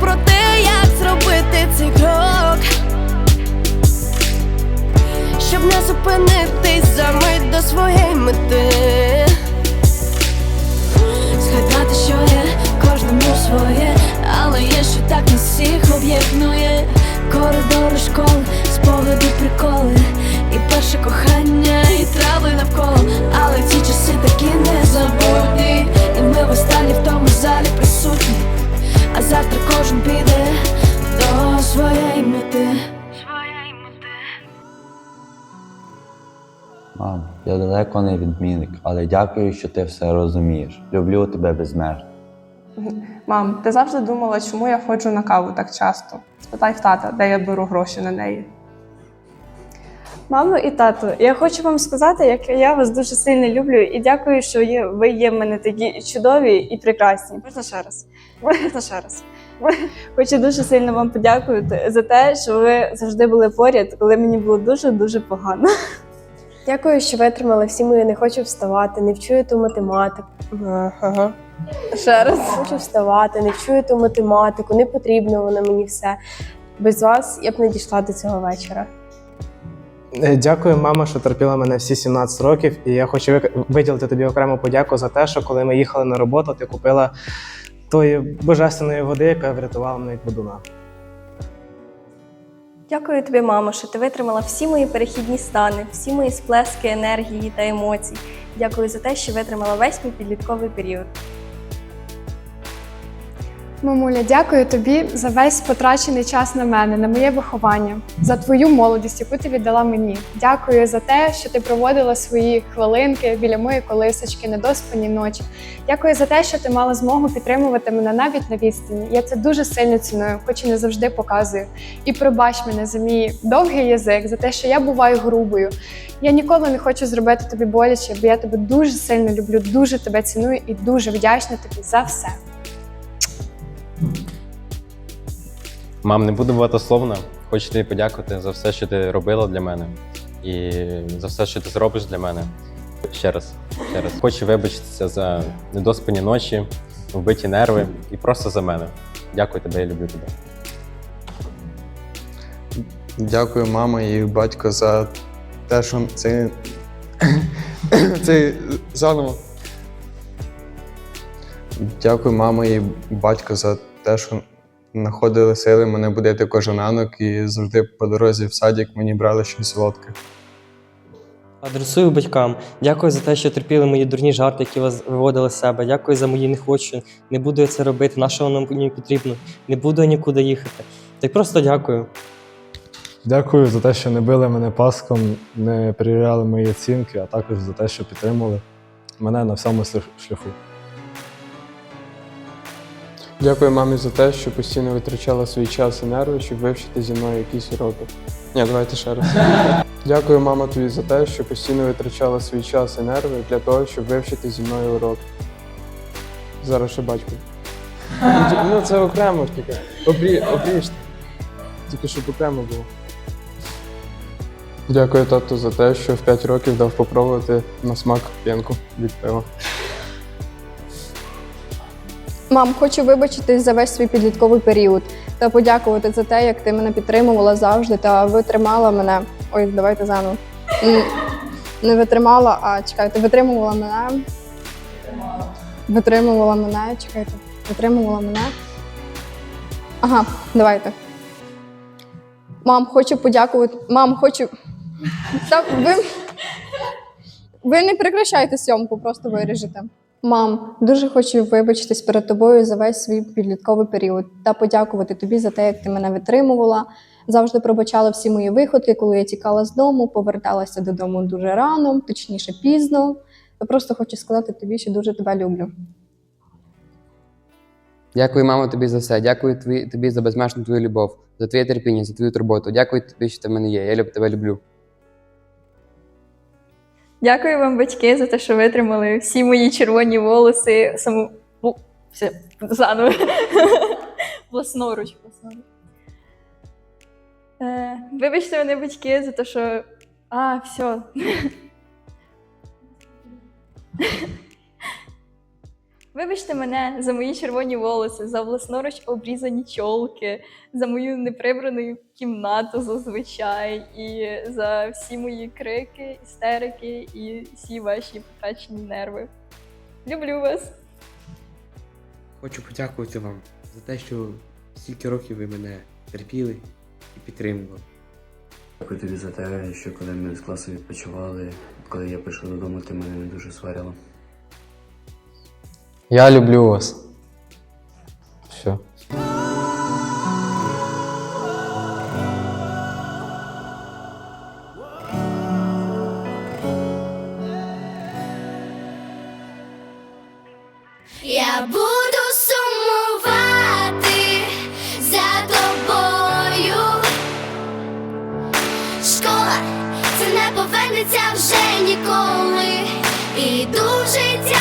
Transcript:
Про те, як зробити цей крок, щоб не зупинитись за мить до своєї мети. Згадати, що є кожному своє, але є, що так нас всіх об'єднує. Коридори школи, спогади, приколи, і перше кохання, і трави навколо. Але ці часи такі незабутні, і ми востаннє в тому залі присутні. А завтра кожен піде до своєї мети. Мам, я далеко не відмінник, але дякую, що ти все розумієш. Люблю тебе безмежно. Мам, ти завжди думала, чому я ходжу на каву так часто? Спитай в тата, де я беру гроші на неї. Мамо і тато, я хочу вам сказати, як я вас дуже сильно люблю і дякую, що є, ви є в мене такі чудові і прекрасні. Можна ще раз? Можна ще раз? Хочу дуже сильно вам подякувати за те, що ви завжди були поряд, коли мені було дуже дуже погано. Дякую, що витримали всі мої не хочу вставати, не вчую ту математику. Ага. Ще раз. Не хочу вставати, не вчую ту математику, не потрібно воно мені все. Без вас я б не дійшла до цього вечора. Е, Дякую, мама, що терпіла мене всі 17 років. І я хочу виділити тобі окрему подяку за те, що коли ми їхали на роботу, ти купила тої божественної води, яка врятувала мене від водуна. Дякую тобі, мамо, що ти витримала всі мої перехідні стани, всі мої сплески енергії та емоцій. Дякую за те, що витримала весь мій підлітковий період. Мамуля, дякую тобі за весь потрачений час на мене, на моє виховання, за твою молодість, яку ти віддала мені. Дякую за те, що ти проводила свої хвилинки біля моєї колисочки, недоспані ночі. Дякую за те, що ти мала змогу підтримувати мене навіть на відстані. Я це дуже сильно ціную, хоч і не завжди показую. І пробач мене за мій довгий язик, за те, що я буваю грубою. Я ніколи не хочу зробити тобі боляче, бо я тебе дуже сильно люблю, дуже тебе ціную і дуже вдячна тобі за все. Мам, не буду багатословна. Хочу тобі подякувати за все, що ти робила для мене, і за все, що ти зробиш для мене. Ще раз, ще раз. Хочу вибачитися за недоспані ночі, вбиті нерви і просто за мене. Дякую тебе, я люблю тебе. Дякую, мама і батько, за те, що це. це заново. Дякую, мама і батько, за те, що знаходили сили мене будити кожен ранок і завжди по дорозі в садик мені брали щось солодке. Адресую батькам. Дякую за те, що терпіли мої дурні жарти, які вас виводили з себе. Дякую за мої не хочу. Не буду я це робити. На що воно мені потрібно? Не буду я нікуди їхати. Так просто дякую. Дякую за те, що не били мене паском, не перевіряли мої оцінки, а також за те, що підтримали мене на всьому шляху. Дякую мамі за те, що постійно витрачала свій час і нерви, щоб вивчити зі мною якісь уроки. Ні, давайте ще раз. Дякую, мама, тобі за те, що постійно витрачала свій час і нерви для того, щоб вивчити зі мною уроки. Зараз ще батько. Ну, це окремо тільки. Обрі... Обріжте. Тільки щоб окремо було. Дякую тату за те, що в 5 років дав попробувати на смак п'янку від пива. Мам, хочу вибачитись за весь свій підлітковий період та подякувати за те, як ти мене підтримувала завжди та витримала мене. Ой, давайте заново. Не витримала, а чекайте, витримувала мене. Витримувала мене, чекайте, витримувала мене. Ага, давайте. Мам, хочу подякувати. Мам, хочу. Та ви... ви не прекращайте сьомку, просто виріжете. Мам, дуже хочу вибачитись перед тобою за весь свій підлітковий період та подякувати тобі за те, як ти мене витримувала. Завжди пробачала всі мої виходки, коли я тікала з дому, поверталася додому дуже рано, точніше пізно. Я просто хочу сказати тобі, що дуже тебе люблю. Дякую, мамо, тобі за все. Дякую тобі, тобі за безмежну твою любов, за твоє терпіння, за твою турботу. Дякую тобі, що ти в мене є. Я тебе люблю. Дякую вам, батьки, за те, що витримали всі мої червоні волоси саму. Бу... все, заново. Власноруч, власноруч. Е, вибачте мене, батьки, за те, що. А, все. Вибачте мене за мої червоні волоси, за власноруч обрізані чолки, за мою неприбрану кімнату зазвичай, і за всі мої крики, істерики і всі ваші потрачені нерви. Люблю вас! Хочу подякувати вам за те, що стільки років ви мене терпіли і підтримували. Дякую тобі за те, що коли ми з класу відпочивали, коли я прийшов додому, ти мене не дуже сварила. Я люблю вас. Все. Я буду сумувати за тобою. Школа це не повернеться вже ніколи. Іду в життя